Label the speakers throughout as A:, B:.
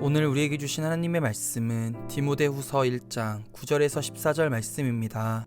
A: 오늘 우리에게 주신 하나님의 말씀은 디모데후서 1장 9절에서 14절 말씀입니다.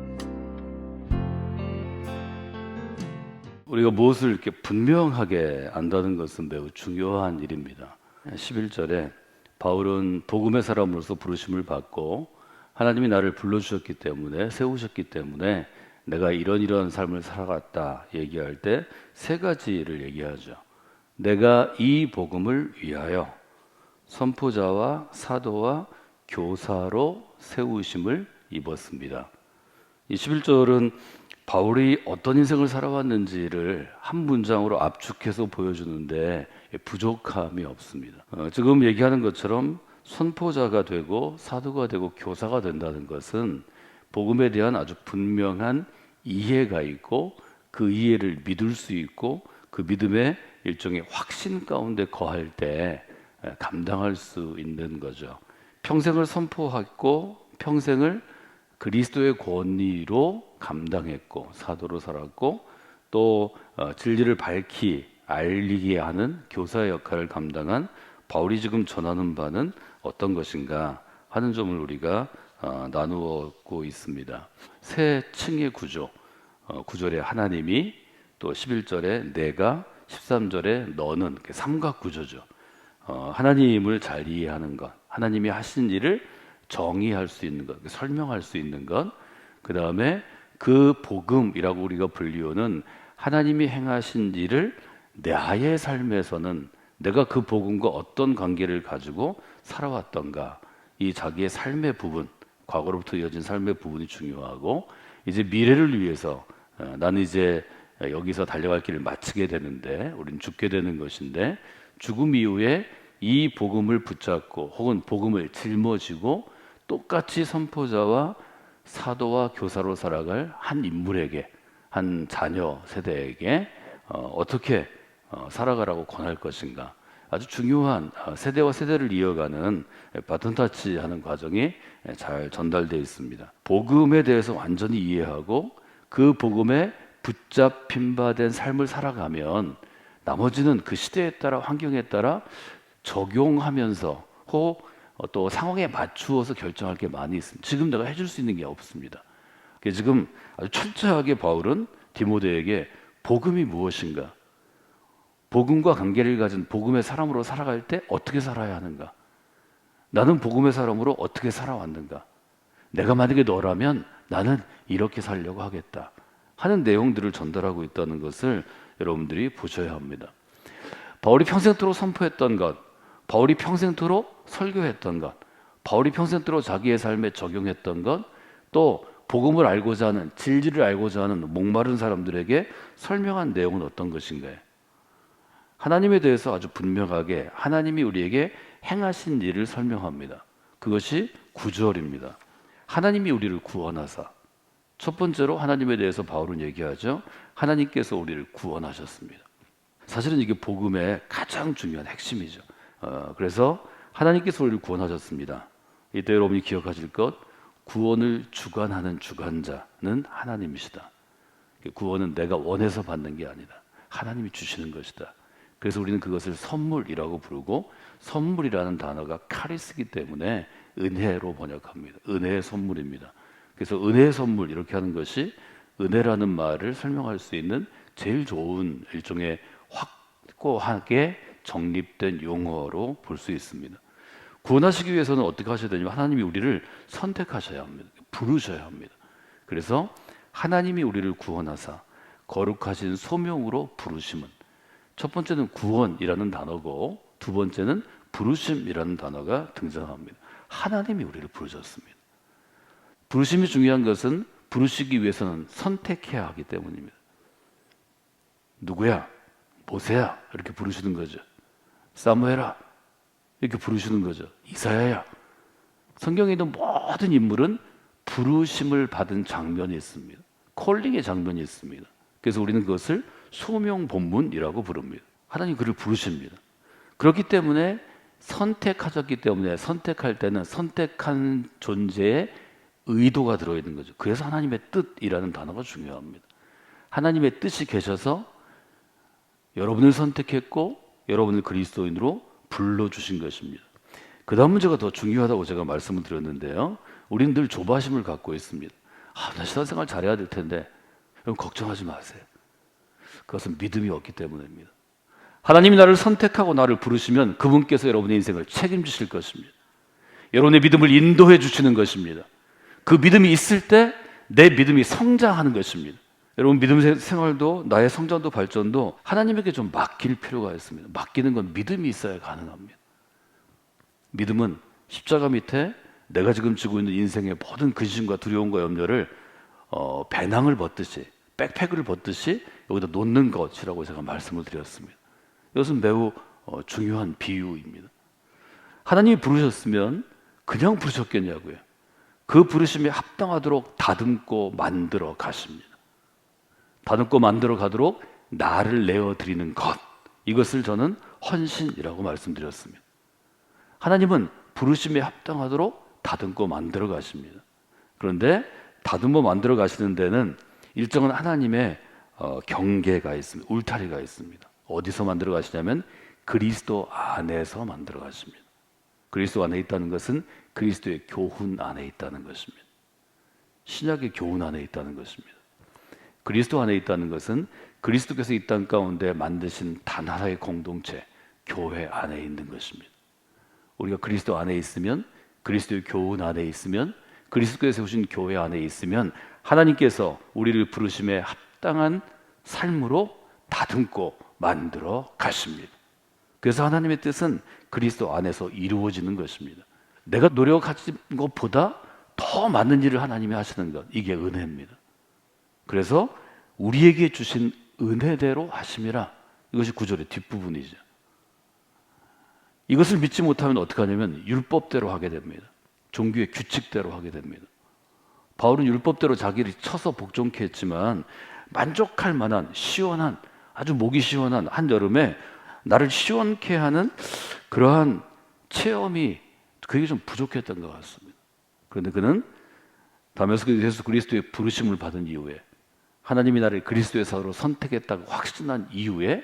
B: 우리가 무엇을 이렇게 분명하게 안다는 것은 매우 중요한 일입니다. 11절에 바울은 복음의 사람으로서 부르심을 받고 하나님이 나를 불러주셨기 때문에 세우셨기 때문에 내가 이런 이런 삶을 살아갔다 얘기할 때 세 가지를 얘기하죠. 내가 이 복음을 위하여 선포자와 사도와 교사로 세우심을 입었습니다. 이 11절은 바울이 어떤 인생을 살아왔는지를 한 문장으로 압축해서 보여주는데 부족함이 없습니다. 어, 지금 얘기하는 것처럼 선포자가 되고 사도가 되고 교사가 된다는 것은 복음에 대한 아주 분명한 이해가 있고 그 이해를 믿을 수 있고 그 믿음의 일종의 확신 가운데 거할 때 에, 감당할 수 있는 거죠. 평생을 선포했고 평생을 그리스도의 권위로 감당했고 사도로 살았고 또 어, 진리를 밝히 알리게 하는 교사의 역할을 감당한 바울이 지금 전하는 바는 어떤 것인가 하는 점을 우리가 어, 나누었고 있습니다. 세 층의 구조, 어, 구절에 하나님이 또 11절에 내가 13절에 너는 삼각 구조죠. 어, 하나님을 잘 이해하는 것, 하나님이 하신 일을 정의할 수 있는 것, 설명할 수 있는 것, 그 다음에 그 복음이라고 우리가 불리우는 하나님이 행하신 일을 나의 삶에서는 내가 그 복음과 어떤 관계를 가지고 살아왔던가, 이 자기의 삶의 부분, 과거로부터 이어진 삶의 부분이 중요하고, 이제 미래를 위해서 어, 나는 이제 여기서 달려갈 길을 마치게 되는데, 우리는 죽게 되는 것인데, 죽음 이후에 이 복음을 붙잡고 혹은 복음을 짊어지고 똑같이 선포자와 사도와 교사로 살아갈 한 인물에게 한 자녀 세대에게 어, 떻게 어, 살아가라고 권할 것인가 아주 중요한 어, 세대와 세대를 이어가는 바톤 타치하는 과정이 잘 전달되어 있습니다. 복음에 대해서 완전히 이해하고 그 복음에 붙잡힌 바 된 삶을 살아가면 나머지는 그 시대에 따라 환경에 따라 적용하면서 혹 어, 또 상황에 맞추어서 결정할 게 많이 있습니다. 지금 내가 해줄 수 있는 게 없습니다. 지금 아주 철저하게 바울은 디모데에게 복음이 무엇인가, 복음과 관계를 가진 복음의 사람으로 살아갈 때 어떻게 살아야 하는가, 나는 복음의 사람으로 어떻게 살아왔는가, 내가 만약에 너라면 나는 이렇게 살려고 하겠다 하는 내용들을 전달하고 있다는 것을 여러분들이 보셔야 합니다. 바울이 평생토록 선포했던 것, 바울이 평생토록 설교했던 것, 바울이 평생토록 자기의 삶에 적용했던 것, 또 복음을 알고자 하는 진리를 알고자 하는 목마른 사람들에게 설명한 내용은 어떤 것인가요? 하나님에 대해서 아주 분명하게 하나님이 우리에게 행하신 일을 설명합니다. 그것이 구절입니다. 하나님이 우리를 구원하사 첫 번째로 하나님에 대해서 바울은 얘기하죠. 하나님께서 우리를 구원하셨습니다. 사실은 이게 복음의 가장 중요한 핵심이죠. 어, 그래서 하나님께서 우리를 구원하셨습니다. 이때 여러분이 기억하실 것, 구원을 주관하는 주관자는 하나님이시다. 구원은 내가 원해서 받는 게 아니다. 하나님이 주시는 것이다. 그래서 우리는 그것을 선물이라고 부르고 선물이라는 단어가 카리스기 때문에 은혜로 번역합니다. 은혜의 선물입니다. 그래서 은혜의 선물 이렇게 하는 것이 은혜라는 말을 설명할 수 있는 제일 좋은 일종의 확고하게 정립된 용어로 볼 수 있습니다. 구원하시기 위해서는 어떻게 하셔야 되냐면 하나님이 우리를 선택하셔야 합니다. 부르셔야 합니다. 그래서 하나님이 우리를 구원하사 거룩하신 소명으로 부르심은 첫 번째는 구원이라는 단어고 두 번째는 부르심이라는 단어가 등장합니다. 하나님이 우리를 부르셨습니다. 부르심이 중요한 것은 부르시기 위해서는 선택해야 하기 때문입니다. 누구야? 모세야? 이렇게 부르시는 거죠. 사무엘아? 이렇게 부르시는 거죠. 이사야야? 성경에 있는 모든 인물은 부르심을 받은 장면이 있습니다. 콜링의 장면이 있습니다. 그래서 우리는 그것을 소명 본문이라고 부릅니다. 하나님 그를 부르십니다. 그렇기 때문에 선택하셨기 때문에 선택할 때는 선택한 존재의 의도가 들어있는 거죠. 그래서 하나님의 뜻이라는 단어가 중요합니다. 하나님의 뜻이 계셔서 여러분을 선택했고 여러분을 그리스도인으로 불러주신 것입니다. 그 다음 문제가 더 중요하다고 제가 말씀을 드렸는데요. 우리는 늘 조바심을 갖고 있습니다. 아, 나 신앙생활 잘해야 될 텐데. 여러분 걱정하지 마세요. 그것은 믿음이 없기 때문입니다. 하나님이 나를 선택하고 나를 부르시면 그분께서 여러분의 인생을 책임지실 것입니다. 여러분의 믿음을 인도해 주시는 것입니다. 그 믿음이 있을 때 내 믿음이 성장하는 것입니다. 여러분 믿음 세- 생활도 나의 성장도 발전도 하나님에게 좀 맡길 필요가 있습니다. 맡기는 건 믿음이 있어야 가능합니다. 믿음은 십자가 밑에 내가 지금 지고 있는 인생의 모든 근심과 두려움과 염려를 어, 배낭을 벗듯이 백팩을 벗듯이 여기다 놓는 것이라고 제가 말씀을 드렸습니다. 이것은 매우 어, 중요한 비유입니다. 하나님이 부르셨으면 그냥 부르셨겠냐고요. 그 부르심에 합당하도록 다듬고 만들어 가십니다. 다듬고 만들어 가도록 나를 내어 드리는 것. 이것을 저는 헌신이라고 말씀드렸습니다. 하나님은 부르심에 합당하도록 다듬고 만들어 가십니다. 그런데 다듬어 만들어 가시는 데는 일정한 하나님의 어, 경계가 있습니다. 울타리가 있습니다. 어디서 만들어 가시냐면 그리스도 안에서 만들어 가십니다. 그리스도 안에 있다는 것은 그리스도의 교훈 안에 있다는 것입니다. 신약의 교훈 안에 있다는 것입니다. 그리스도 안에 있다는 것은 그리스도께서 이 땅 가운데 만드신 단 하나의 공동체, 교회 안에 있는 것입니다. 우리가 그리스도 안에 있으면, 그리스도의 교훈 안에 있으면, 그리스도께서 세우신 교회 안에 있으면 하나님께서 우리를 부르심에 합당한 삶으로 다듬고 만들어 가십니다. 그래서 하나님의 뜻은 그리스도 안에서 이루어지는 것입니다. 내가 노력하는 것보다 더 많은 일을 하나님이 하시는 것, 이게 은혜입니다. 그래서 우리에게 주신 은혜대로 하심이라 이것이 구절의 뒷부분이죠. 이것을 믿지 못하면 어떻게 하냐면 율법대로 하게 됩니다. 종교의 규칙대로 하게 됩니다. 바울은 율법대로 자기를 쳐서 복종케 했지만 만족할 만한 시원한 아주 목이 시원한 한 여름에 나를 시원케 하는 그러한 체험이 그게 좀 부족했던 것 같습니다. 그런데 그는 다메스크 예수 그리스도의 부르심을 받은 이후에 하나님이 나를 그리스도의 사도로 선택했다고 확신한 이후에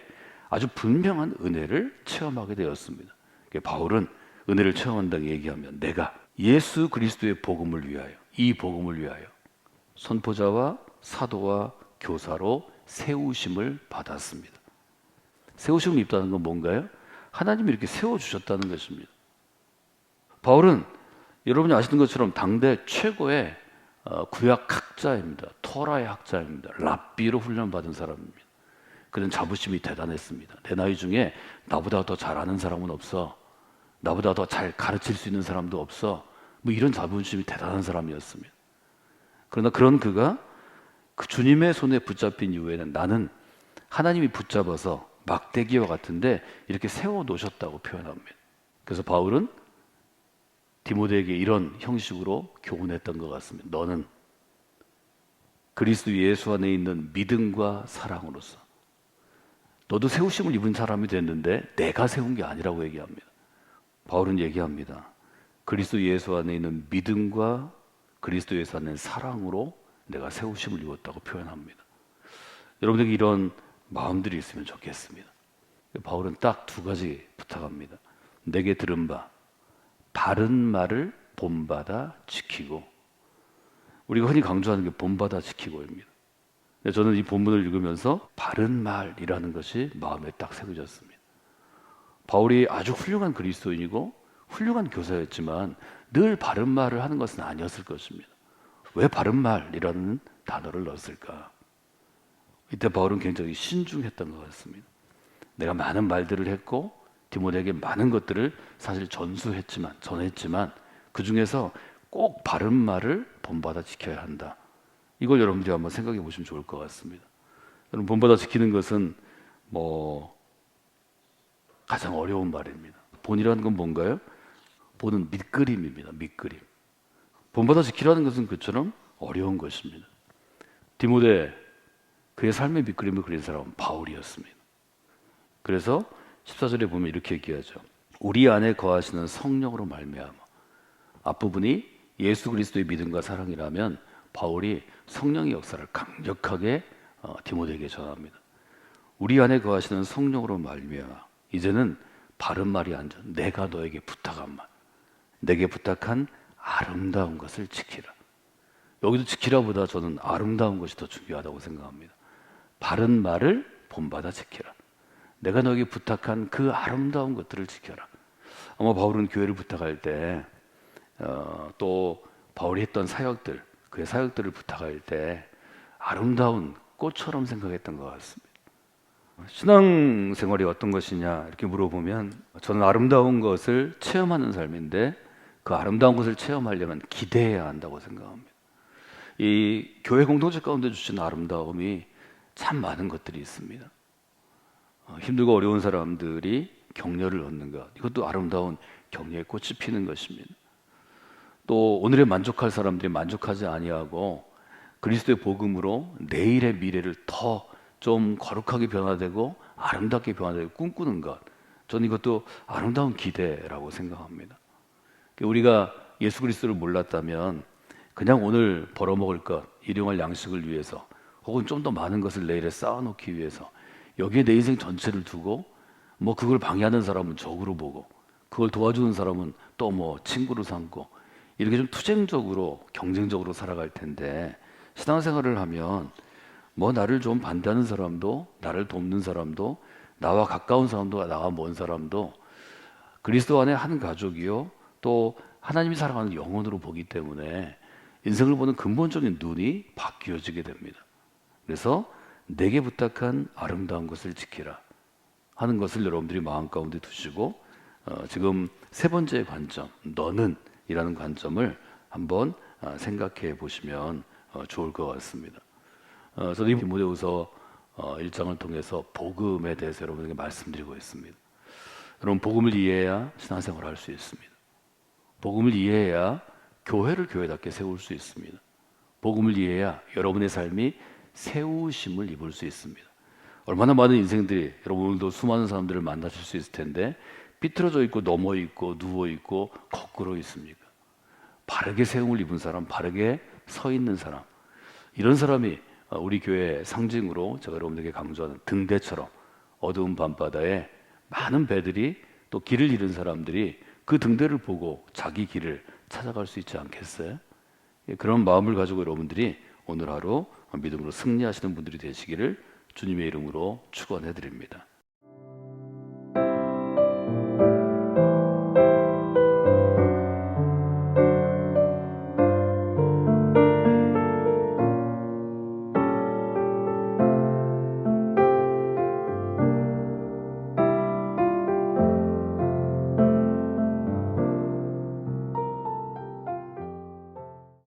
B: 아주 분명한 은혜를 체험하게 되었습니다. 바울은 은혜를 체험한다고 얘기하면 내가 예수 그리스도의 복음을 위하여 이 복음을 위하여 선포자와 사도와 교사로 세우심을 받았습니다. 세우심을 입다는 건 뭔가요? 하나님이 이렇게 세워주셨다는 것입니다. 바울은 여러분이 아시는 것처럼 당대 최고의 어, 구약 학자입니다. 토라의 학자입니다. 랍비로 훈련받은 사람입니다. 그는 자부심이 대단했습니다. 내 나이 중에 나보다 더 잘하는 사람은 없어. 나보다 더 잘 가르칠 수 있는 사람도 없어. 뭐 이런 자부심이 대단한 사람이었습니다. 그러나 그런 그가 그 주님의 손에 붙잡힌 이후에는 나는 하나님이 붙잡아서 막대기와 같은데 이렇게 세워 놓으셨다고 표현합니다. 그래서 바울은 디모데에게 이런 형식으로 교훈했던 것 같습니다. 너는 그리스도 예수 안에 있는 믿음과 사랑으로서 너도 세우심을 입은 사람이 됐는데 내가 세운 게 아니라고 얘기합니다. 바울은 얘기합니다. 그리스도 예수 안에 있는 믿음과 그리스도 예수 안에 있는 사랑으로 내가 세우심을 입었다고 표현합니다. 여러분에게 이런 마음들이 있으면 좋겠습니다. 바울은 딱 두 가지 부탁합니다. 내게 들은 바 바른 말을 본받아 지키고 우리가 흔히 강조하는 게 본받아 지키고입니다. 저는 이 본문을 읽으면서 바른 말이라는 것이 마음에 딱 새겨졌습니다. 바울이 아주 훌륭한 그리스도인이고 훌륭한 교사였지만 늘 바른 말을 하는 것은 아니었을 것입니다. 왜 바른 말이라는 단어를 넣었을까? 이때 바울은 굉장히 신중했던 것 같습니다. 내가 많은 말들을 했고 디모데에게 많은 것들을 사실 전수했지만 전했지만 그 중에서 꼭 바른 말을 본받아 지켜야 한다. 이걸 여러분들이 한번 생각해 보시면 좋을 것 같습니다. 여러분 본받아 지키는 것은 뭐 가장 어려운 말입니다. 본이라는 건 뭔가요? 본은 밑그림입니다. 밑그림. 본받아 지키라는 것은 그처럼 어려운 것입니다. 디모데 그의 삶의 밑그림을 그린 사람은 바울이었습니다. 그래서 14절에 보면 이렇게 얘기하죠. 우리 안에 거하시는 성령으로 말미암아 앞부분이 예수 그리스도의 믿음과 사랑이라면 바울이 성령의 역사를 강력하게 어, 디모데에게 전합니다. 우리 안에 거하시는 성령으로 말미암아 이제는 바른 말이 아니라 내가 너에게 부탁한 말 내게 부탁한 아름다운 것을 지키라. 여기도 지키라보다 저는 아름다운 것이 더 중요하다고 생각합니다. 바른 말을 본받아 지키라. 내가 너에게 부탁한 그 아름다운 것들을 지켜라. 아마 바울은 교회를 부탁할 때, 어, 또 바울이 했던 사역들, 그의 사역들을 부탁할 때 아름다운 꽃처럼 생각했던 것 같습니다. 신앙 생활이 어떤 것이냐 이렇게 물어보면 저는 아름다운 것을 체험하는 삶인데 그 아름다운 것을 체험하려면 기대해야 한다고 생각합니다. 이 교회 공동체 가운데 주신 아름다움이 참 많은 것들이 있습니다. 어, 힘들고 어려운 사람들이 격려를 얻는 것 이것도 아름다운 격려의 꽃이 피는 것입니다. 또 오늘에 만족할 사람들이 만족하지 아니하고 그리스도의 복음으로 내일의 미래를 더 좀 거룩하게 변화되고 아름답게 변화되고 꿈꾸는 것 저는 이것도 아름다운 기대라고 생각합니다. 우리가 예수 그리스도를 몰랐다면 그냥 오늘 벌어먹을 것, 일용할 양식을 위해서 혹은 좀 더 많은 것을 내일에 쌓아놓기 위해서 여기에 내 인생 전체를 두고 뭐 그걸 방해하는 사람은 적으로 보고 그걸 도와주는 사람은 또 뭐 친구로 삼고 이렇게 좀 투쟁적으로 경쟁적으로 살아갈 텐데 신앙생활을 하면 뭐 나를 좀 반대하는 사람도 나를 돕는 사람도 나와 가까운 사람도 나와 먼 사람도 그리스도 안에 한 가족이요 또 하나님이 사랑하는 영혼으로 보기 때문에 인생을 보는 근본적인 눈이 바뀌어지게 됩니다. 그래서 내게 부탁한 아름다운 것을 지키라 하는 것을 여러분들이 마음 가운데 두시고 어, 지금 세 번째 관점 너는 이라는 관점을 한번 어, 생각해 보시면 어, 좋을 것 같습니다. 어, 저도 이 디모데후서 어, 1장을 통해서 복음에 대해서 여러분에게 말씀드리고 있습니다. 여러분 복음을 이해해야 신앙생활을 할 수 있습니다. 복음을 이해해야 교회를 교회답게 세울 수 있습니다. 복음을 이해해야 여러분의 삶이 세우심을 입을 수 있습니다. 얼마나 많은 인생들이 여러분 오늘도 수많은 사람들을 만나실 수 있을 텐데 삐뚤어져 있고 넘어 있고 누워 있고 거꾸로 있습니까? 바르게 세움을 입은 사람, 바르게 서 있는 사람, 이런 사람이 어, 우리 교회의 상징으로 제가 여러분들에게 강조하는 등대처럼 어두운 밤바다에 많은 배들이 또 길을 잃은 사람들이 그 등대를 보고 자기 길을 찾아갈 수 있지 않겠어요? 예, 그런 마음을 가지고 여러분들이 오늘 하루 믿음으로 승리하시는 분들이 되시기를 주님의 이름으로 축원해 드립니다.